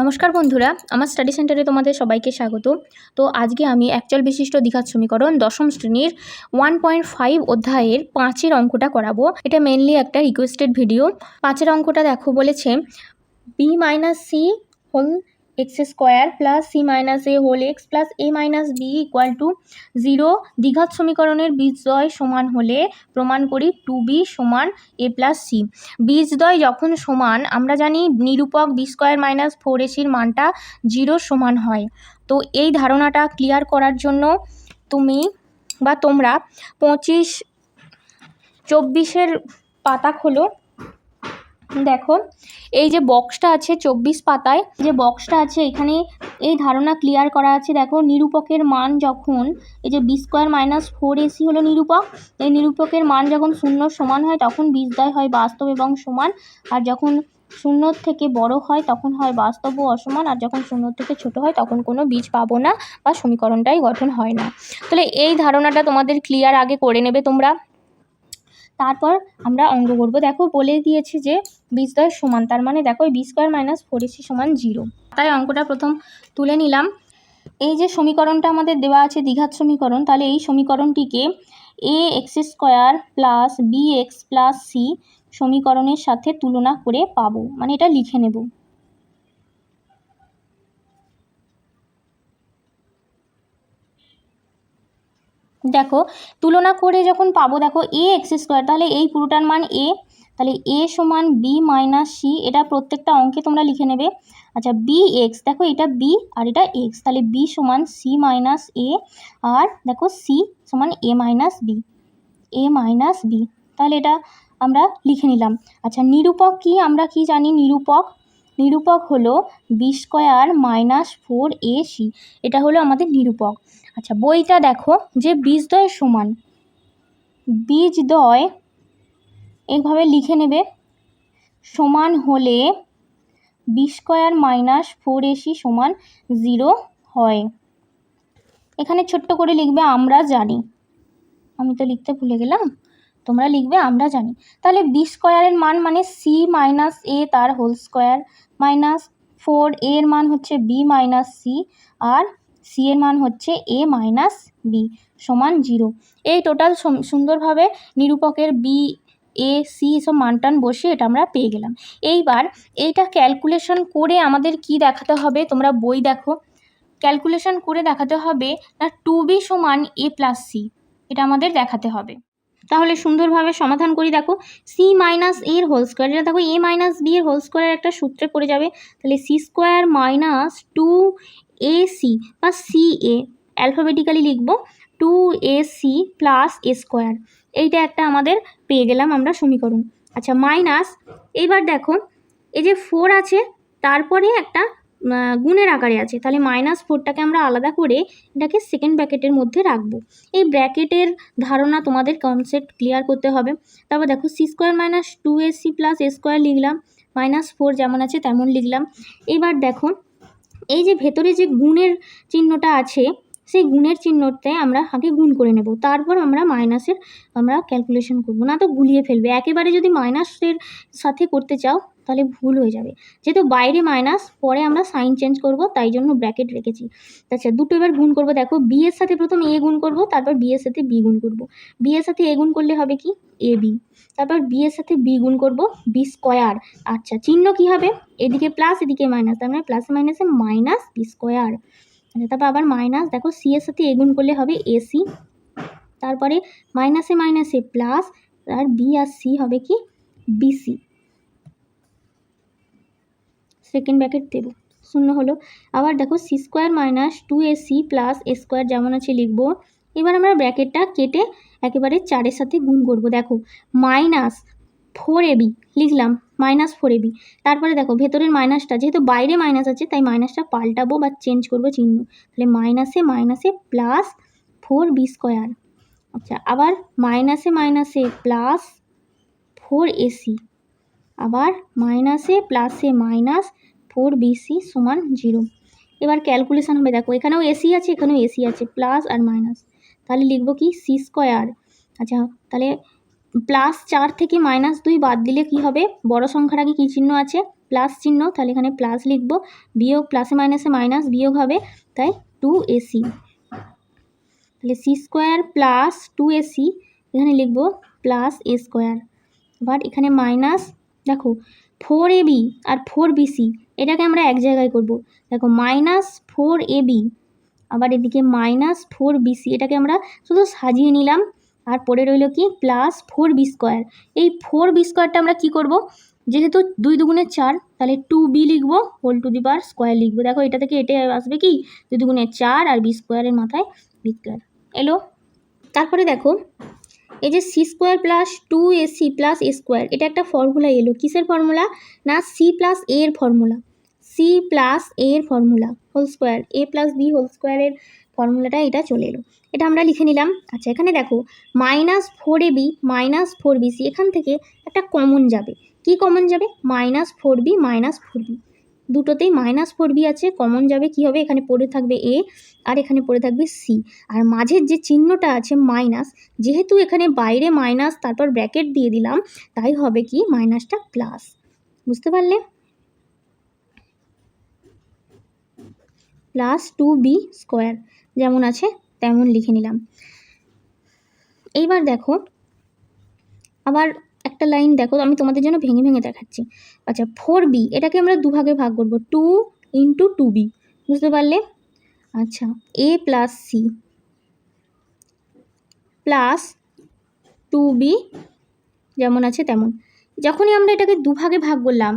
নমস্কার বন্ধুরা, আমার স্টাডি সেন্টারে তোমাদের সবাইকে স্বাগত। তো আজকে আমি অ্যাকচুয়াল বিশিষ্ট দীঘার সমীকরণ দশম শ্রেণির ওয়ান পয়েন্ট ফাইভ অধ্যায়ের পাঁচের অঙ্কটা করাবো। এটা মেনলি একটা রিকোয়েস্টেড ভিডিও পাঁচের অঙ্কটা দেখো বলেছে B minus C whole X square plus C minus A whole X plus A minus B equal to zero দ্বিঘাত সমীকরণের বীজদ্বয় সমান হলে প্রমাণ করি টু বি সমান এ প্লাস সি বীজদ্বয় যখন সমান, আমরা জানি নিরূপক বি স্কোয়ার মাইনাস ফোর এসির মানটা জিরোর সমান হয়। তো এই ধারণাটা ক্লিয়ার করার জন্য তুমি বা তোমরা পঁচিশ, চব্বিশের পাতা খোলো। দেখো, এই যে বক্সটা আছে চব্বিশ পাতায় যে বক্সটা আছে এখানে এই ধারণা ক্লিয়ার করা আছে। দেখো, নিরূপকের মান যখন, এই যে B square minus four AC হলো নিরূপক, এই নিরূপকের মান যখন শূন্য সমান হয়, তখন বীজদ্বয় হয় বাস্তব এবং সমান। আর যখন শূন্যর থেকে বড় হয়, তখন হয় বাস্তব ও অসমান। আর যখন শূন্যর থেকে ছোট হয়, তখন কোনো বীজ পাবো না বা সমীকরণটাই গঠন হয় না। তাহলে এই ধারণাটা তোমাদের ক্লিয়ার আগে করে নেবে তোমরা। তারপর আমরা অঙ্ক করব। দেখো বলে দিয়েছে যে বিশ দশ সমান, তার মানে দেখো B square minus four AC সমান জিরো। তাই অঙ্কটা প্রথম তুলে নিলাম। এই যে সমীকরণটা আমাদের দেওয়া আছে দ্বিঘাত সমীকরণ, তাহলে এই সমীকরণটিকে A X square plus B X plus C সমীকরণের সাথে তুলনা করে পাবো। মানে এটা লিখে নেব। দেখো, তুলনা করে যখন পাবো, দেখো এ এক্স স্কোয়ার তাহলে এই পুরোটার মান এ তাহলে এ সমান বি মাইনাস সি এটা প্রত্যেকটা অঙ্কে তোমরা লিখে নেবে। আচ্ছা বি এক্স দেখো, এটা বি আর এটা এক্স তাহলে বি সমান সি মাইনাস এ আর দেখো সি সমান A minus B A minus B তাহলে এটা আমরা লিখে নিলাম। আচ্ছা নিরূপক কি? আমরা কি জানি? নিরূপক নিরূপক হলো B square minus four A C এটা হলো আমাদের নিরূপক। আচ্ছা বইটা দেখো যে বীজদ্বয় সমান। বীজদ্বয় এইভাবে লিখে নেবে। সমান হলে B square minus four AC সমান জিরো হয়। এখানে ছোট্ট করে লিখবে, আমরা জানি। আমি তো লিখতে ভুলে গেলাম। তোমরা লিখবে, আমরা জানি। তাহলে বি স্কোয়ারের মান মানে সি মাইনাস এ তার হোল স্কোয়ার মাইনাস ফোর এর মান হচ্ছে বি মাইনাস সি আর সি এর মান হচ্ছে এ মাইনাস বি সমান জিরো এই টোটাল সুন্দরভাবে নিরূপকের বি এ সি সব মানটান বসে এটা আমরা পেয়ে গেলাম। এইবার এইটা ক্যালকুলেশন করে আমাদের কি দেখাতে হবে? তোমরা বই দেখো। ক্যালকুলেশন করে দেখাতে হবে না টু বি সমান এ প্লাস সি এটা আমাদের দেখাতে হবে। তাহলে সুন্দরভাবে সমাধান করি, দেখো সি মাইনাস এর হোল স্কোয়ার যেটা, দেখো এ মাইনাস বি এর হোল স্কোয়ারের একটা সূত্রে পড়ে যাবে, তাহলে C square minus two A C বা সি এ অ্যালফাবেটিক্যালি লিখব two A C plus A square এইটা একটা আমাদের পেয়ে গেলাম আমরা সমীকরণ। আচ্ছা মাইনাস এইবার দেখো, এই যে ফোর আছে, তারপরে একটা গুণের আকারে আছে। তাহলে মাইনাস ফোরটাকে আমরা আলাদা করে এটাকে সেকেন্ড ব্র্যাকেটের মধ্যে রাখব। এই ব্র্যাকেটের ধারণা তোমাদের কনসেপ্ট ক্লিয়ার করতে হবে। তারপর দেখো C square minus two A C plus A square লিখলাম। মাইনাস ফোর যেমন আছে তেমন লিখলাম। এবার দেখো, এই যে ভেতরে যে গুণের চিহ্নটা আছে, সেই গুণের চিহ্নতে আমরা আগে গুণ করে নেব। তারপর আমরা মাইনাসের আমরা ক্যালকুলেশন করব। না তো গুলিয়ে ফেলবে। একেবারে যদি মাইনাসের সাথে করতে চাও তাহলে ভুল হয়ে যাবে। যেহেতু বাইরে মাইনাস পরে আমরা সাইন চেঞ্জ করব, তাই জন্য ব্র্যাকেট রেখেছি। আচ্ছা দুটো এবার গুণ করব, দেখো বি এর সাথে প্রথম এ গুণ করব, তারপর বি এর সাথে বি গুণ করব। বি এর সাথে এ গুণ করলে হবে কি? এ বি তারপর বি এর সাথে বি গুণ করব বি স্কোয়ার আচ্ছা চিহ্ন কি হবে? এদিকে প্লাস এদিকে মাইনাস তার মানে প্লাস মাইনাসে মাইনাস বি স্কোয়ার আচ্ছা তারপর আবার মাইনাস দেখো সি এর সাথে এ গুণ করলে হবে এসি তারপরে মাইনাসে মাইনাসে প্লাস আর বি আর সি হবে কি? বিসি সেকেন্ড ব্র্যাকেট দেব। শূন্য হলো। আবার দেখো C square minus two A C plus A square যেমন আছে লিখব। এবার আমরা ব্র্যাকেটটা কেটে একেবারে চারের সাথে গুণ করব। দেখো মাইনাস ফোর এবি লিখলাম মাইনাস ফোর এবি তারপরে দেখো, ভেতরের মাইনাসটা যেহেতু বাইরে মাইনাস আছে, তাই মাইনাসটা পাল্টাবো বা চেঞ্জ করব চিহ্ন। তাহলে মাইনাসে মাইনাসে প্লাস ফোর বি স্কোয়ার আচ্ছা আবার মাইনাসে মাইনাসে প্লাস ফোর এসি আবার মাইনাসে প্লাসে মাইনাস ফোর বিসি সমান জিরো এবার ক্যালকুলেশান হবে, দেখো এখানেও এসি আছে, এখানেও এসি আছে প্লাস আর মাইনাস তাহলে লিখব কি? সি স্কোয়ার আচ্ছা তাহলে প্লাস চার থেকে মাইনাস দুই বাদ দিলে কি হবে? বড় সংখ্যার আগে কী চিহ্ন আছে? প্লাস চিহ্ন, তাহলে এখানে প্লাস লিখব। বিয়োগ প্লাসে মাইনাসে মাইনাস বিয়োগ হবে, তাই টু এসি তাহলে C square plus two AC এখানে লিখব প্লাস এ স্কোয়ার আবার এখানে মাইনাস দেখো ফোর এ বি আর ফোর বিসি এটাকে আমরা এক জায়গায় করব। দেখো মাইনাস ফোর এ বি আবার এদিকে মাইনাস ফোর বিসি এটাকে আমরা শুধু সাজিয়ে নিলাম। আর পরে রইল কি? প্লাস ফোর বি স্কোয়ার এই ফোর বি স্কোয়ারটা আমরা কি করব? যেহেতু দুই দুগুণে চার, তাহলে টু বি লিখব whole to the power square লিখব। দেখো, এটা থেকে এটা আসবে কি? দুই দুগুণে চার আর বি স্কোয়ারের মাথায় বি স্কোয়ার এলো? তারপরে দেখো এই যে C square plus two A C plus A square এটা একটা ফর্মুলা এলো। কিসের ফর্মুলা না সি প্লাস এ এর ফর্মুলা সি প্লাস এ এর formula whole square A plus B whole স্কোয়ারের ফর্মুলাটা এটা চলে এলো। এটা আমরা লিখে নিলাম। আচ্ছা এখানে দেখো minus four A B minus four B C এখান থেকে একটা কমন যাবে। কি কমন যাবে? Minus four B minus four B দুটোতেই মাইনাস ফোর বি আছে কমন যাবে, কি হবে? এখানে পড়ে থাকবে এ আর এখানে পড়ে থাকবে সি আর মাঝের যে চিহ্নটা আছে মাইনাস যেহেতু এখানে বাইরে মাইনাস তারপর ব্র্যাকেট দিয়ে দিলাম, তাই হবে কি? মাইনাসটা প্লাস বুঝতে পারলে? প্লাস টু বি স্কোয়ার যেমন আছে, তেমন লিখে নিলাম। এইবার দেখো, আবার একটা লাইন দেখো, আমি তোমাদের জন্য ভেঙে ভেঙে দেখাচ্ছি। আচ্ছা ফোর বি এটাকে আমরা দুভাগে ভাগ করব টু ইন্টু টু বি বুঝতে পারলে? আচ্ছা A plus C plus two B যেমন আছে তেমন। যখনই আমরা এটাকে দুভাগে ভাগ করলাম,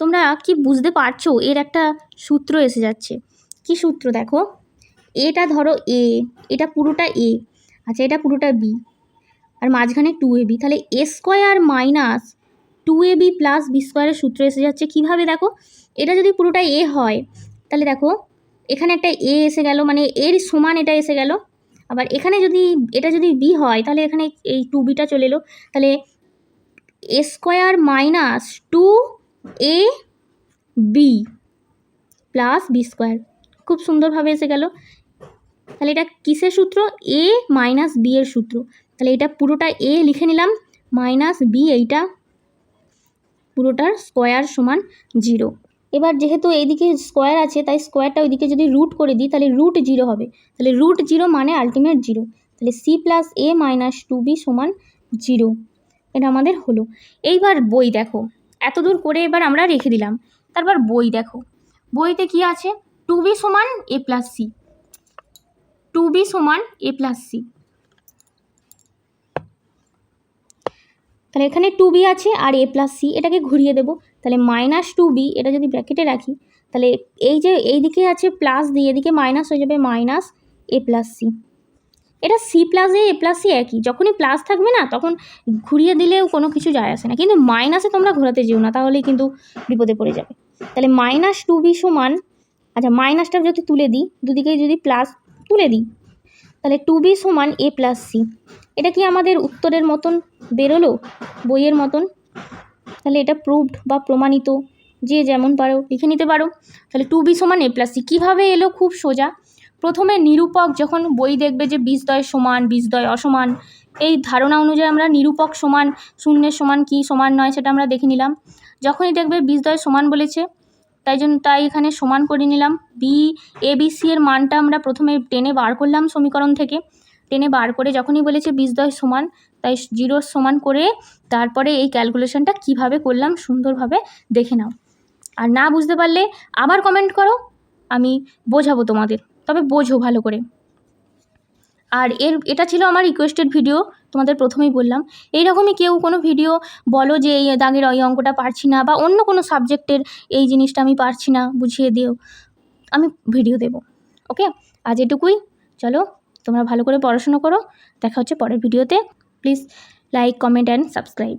তোমরা কি বুঝতে পারছ এর একটা সূত্র এসে যাচ্ছে? কি সূত্র দেখো? এটা ধরো এ এটা পুরোটা এ আচ্ছা এটা পুরোটা বি আর মাঝখানে টু এ বি তাহলে A square minus two A B plus B স্কোয়ারের সূত্র এসে যাচ্ছে। কীভাবে দেখো? এটা যদি পুরোটা এ হয়, তাহলে দেখো, এখানে একটা এ এসে গেল মানে এর সমান এটা এসে গেল। আবার এখানে যদি, এটা যদি বি হয়, তাহলে এখানে এই টু বিটা চলে এলো। তাহলে A square minus two A B plus B square খুব সুন্দরভাবে এসে গেল। তাহলে এটা কিসের সূত্র? এ মাইনাস বি এর সূত্র। তাহলে এটা পুরোটা এ লিখে নিলাম মাইনাস বি এইটা পুরোটার স্কোয়ার সমান জিরো এবার যেহেতু এইদিকে স্কোয়ার আছে, তাই স্কোয়ারটা ওইদিকে যদি রুট করে দিই, তাহলে রুট জিরো হবে। তাহলে রুট জিরো মানে আলটিমেট জিরো তাহলে C plus A minus two B সমান জিরো এটা আমাদের হলো। এইবার বই দেখো। এত দূর করে এবার আমরা রেখে দিলাম। তারপর বই দেখো। বইতে কি আছে? টু বি সমান A plus C two B সমান এ প্লাস সি তাহলে এখানে টু বি আছে আর এ প্লাস সি এটাকে ঘুরিয়ে দেবো। তাহলে মাইনাস টু বি এটা যদি ব্র্যাকেটে রাখি, তাহলে এই যে এই দিকে আছে প্লাস দিয়ে এদিকে মাইনাস হয়ে যাবে মাইনাস এ প্লাস সি এটা C plus A A plus C একই, যখনই প্লাস থাকবে না, তখন ঘুরিয়ে দিলেও কোনো কিছু যায় আসে না। কিন্তু মাইনাসে তোমরা ঘোরাতে যেও না, তাহলেই কিন্তু বিপদে পড়ে যাবে। তাহলে মাইনাস টু বি সমান আচ্ছা মাইনাসটা যদি তুলে দিই দুদিকে যদি প্লাস তুলে দিই, তাহলে টু বি সমান এ প্লাস সি এটা কি আমাদের উত্তরের মতন? বেরোলো? বইয়ের মতন। তাহলে এটা প্রুভড বা প্রমাণিত। যে যেমন পারো, লিখে নিতে পারো। তাহলে টু বি সমান এ প্লাস সি কীভাবে এলো? খুব সোজা। প্রথমে নিরূপক যখন বই দেখবে যে বীজদ্বয় সমান বীজদ্বয় অসমান, এই ধারণা অনুযায়ী আমরা নিরূপক সমান, শূন্যের সমান কি সমান নয় সেটা আমরা দেখে নিলাম। যখনই দেখবে বীজদ্বয় সমান বলেছে, তাই জন্য তাই এখানে সমান করে নিলাম। বি এ বি সি এর মানটা আমরা প্রথমে টেনে বার করলাম সমীকরণ থেকে। টেনে বার করে যখনই বলেছে বীজদ্বয় সমান, তাই জিরো সমান করে তারপরে এই ক্যালকুলেশনটা কীভাবে করলাম সুন্দরভাবে দেখে নাও। আর না বুঝতে পারলে আবার কমেন্ট করো, আমি বোঝাবো তোমাদের, তবে বোঝো ভালো করে। আর এর, এটা ছিল আমার রিকোয়েস্টেড ভিডিও তোমাদের প্রথমেই বললাম। এইরকমই কেউ কোনো ভিডিও বলো যে এই দাগের ওই অঙ্কটা পারছি না, বা অন্য কোনো সাবজেক্টের এই জিনিসটা আমি পারছি না, বুঝিয়ে দিও। আমি ভিডিও দেব ওকে আজ এটুকুই, চলো তোমরা ভালো করে পড়াশুনো করো। দেখা হচ্ছে পরের ভিডিওতে। Please like comment and subscribe